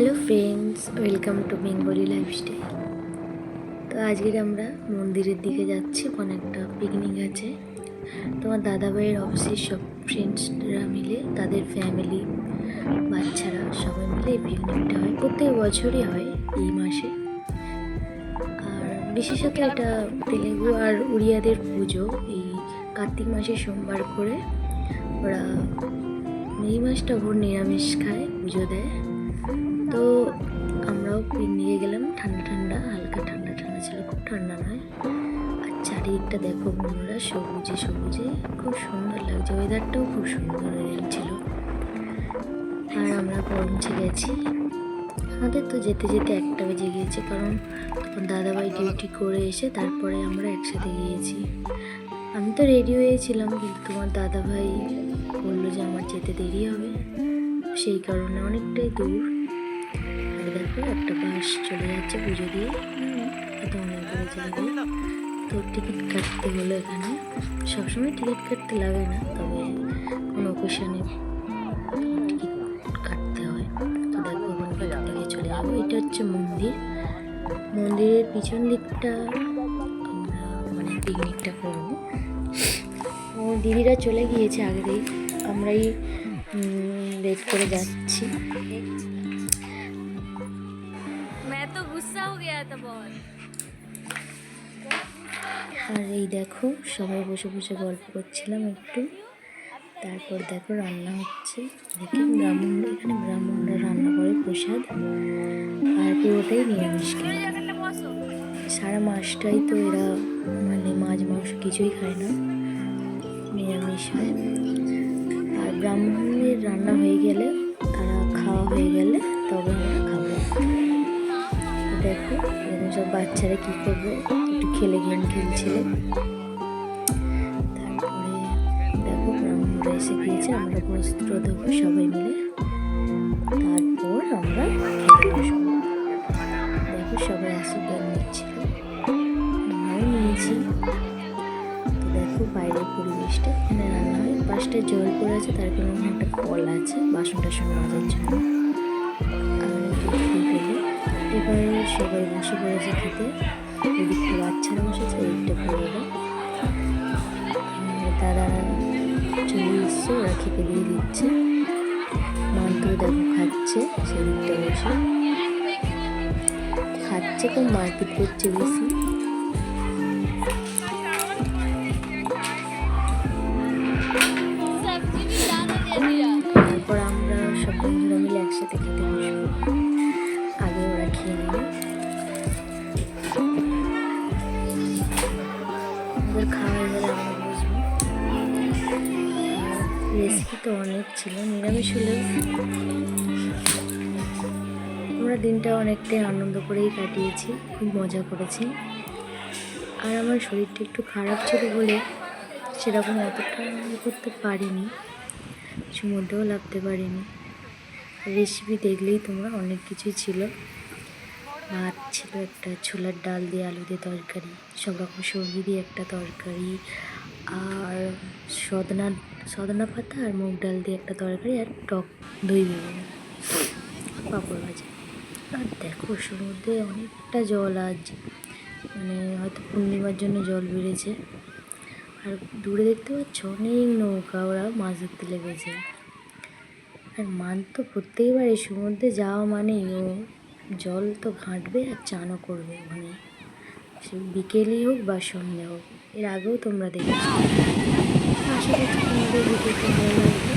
Hello friends welcome to Bengali lifestyle তো আজকের আমরা মন্দিরের দিকে যাচ্ছি ওখানে একটা পিকনিক আছে। তোমার দাদাভাইয়ের অফিসের সব ফ্রেন্ডসরা মিলে, তাদের ফ্যামিলি বাচ্চারা সবাই মিলে এই পিকনিকটা হয়। প্রত্যেক বছরই হয় এই মাসে। আর বিশেষত এটা তেলেগু আর উড়িয়াদের পুজো, এই কার্তিক মাসে সোমবার করে। ওরা এই মাসটা ভোর নিরামিষ খায়, পুজো দেয়। আমরাও নিয়ে গেলাম। ঠান্ডা ঠান্ডা, হালকা ঠান্ডা ঠান্ডা ছিল, খুব ঠান্ডা নয়। আর চারিদিকটা দেখো বন্ধুরা, সবুজে সবুজে, খুব সুন্দর লাগছে। ওয়েদারটাও খুব সুন্দর ছিল আর আমরা পৌঁছে গেছি। আমাদের তো যেতে যেতে একটা বেজে গিয়েছে, কারণ তখন দাদাভাই ডিউটি করে এসে তারপরে আমরা একসাথে গিয়েছি। আমি তো রেডি হয়েছিলাম কিন্তু তোমার দাদাভাই বলল যে আমার যেতে দেরি হবে। সেই কারণে অনেকটাই দূর। আর দেখো একটা বাস চলে যাচ্ছে পুজো দিয়ে। হয়তো অনেক দূরে যাবে তো টিকিট কাটতে হলো এখানে সবসময় টিকিট কাটতে লাগে না, তবে কোনো অকেশনে টিকিট কাটতে হয়। তো দেখো ওখানে দিকে চলে যাব। এটা হচ্ছে মন্দির। মন্দিরের পিছন দিকটা আমরা মানে পিকনিকটা করব। ও দিদিরা চলে গিয়েছে আগেই আমরাই লেট করে যাচ্ছি। गुस्सा हो गया था बहुत আর এই দেখো সবাই বসে বসে গল্প করছিলাম একটু তারপর দেখো রান্না হচ্ছে দেখি ব্রাহ্মণরা এখানে ব্রাহ্মণরা রান্না করে প্রসাদ আর পুরোটাই নিরামিষ খায় সারা মাসটাই তো এরা মানে মাছ মাংস কিছুই খায় না নিরামিষ হয় আর ব্রাহ্মণের রান্না হয়ে বাচ্চারা কী করবে? একটু খেলে গেম খেলছিল। তারপরে দেখো ব্রাহ্মণরা এসে গিয়েছে আমরা বস্ত্র দেবো সবাই মিলে। তারপর আমরা দেখো সবাই আশীর্বাদ নিচ্ছিল। আমরাও নিয়েছি। তো দেখো বাইরের পরিবেশটা। এখানে রান্না হয়। পাশটা জল পড়ে আছে, তার কারণে একটা কল আছে। বাসন টাসন মাজার জন্য। সবাই বসে পড়েছে খেতে। ওদিকে বাচ্চারা বসেছে এদিকটা বড়রা তারা চলে এসছে, ওরা খেতে দিয়ে দিচ্ছে। মাকে দেখো খাচ্ছে, সেদিকটা বসে। খাচ্ছে তো মারপিট করছে বেশি? তারপর আমরা সব বন্ধুরা মিলে একসাথে খেতে রেসিপি তো অনেক ছিল, নিরামিষ হলেও। আমরা দিনটা অনেকটাই আনন্দ করেই কাটিয়েছি, খুব মজা করেছি। আর আমার শরীরটা একটু খারাপ ছিল বলে সেরকম অতটা ইয়ে করতে পারিনি সমুদ্রেও লাভতে পারিনি। রেসিপি দেখলেই তোমরা অনেক কিছুই ছিল। ভাত ছিল একটা, ছোলার ডাল দিয়ে আলু দিয়ে তরকারি, সব রকম সবজি দিয়ে একটা তরকারি, আর সদনা সদনা পাতা আর মুগ ডাল দিয়ে একটা তরকারি আর টক দই বেগুন পাঁপড় ভাজা। আর দেখো, সমুদ্রে অনেকটা জল আজ। মানে হয়তো পূর্ণিমার জন্য জল বেড়েছে। আর দূরে দেখতে পাচ্ছ, অনেক নৌকা ওরা মাছ ধরতে লেগেছে। আর মান তো প্রত্যেকবার সমুদ্রে যাওয়া মানেই ও জল তো ঘাঁটবে আর চানও করবে। ওখানে সে বিকেলই হোক বা সন্ধ্যে হোক, এর আগেও তোমরা দেখেছ। ভিডিওটা ভালো লাগবে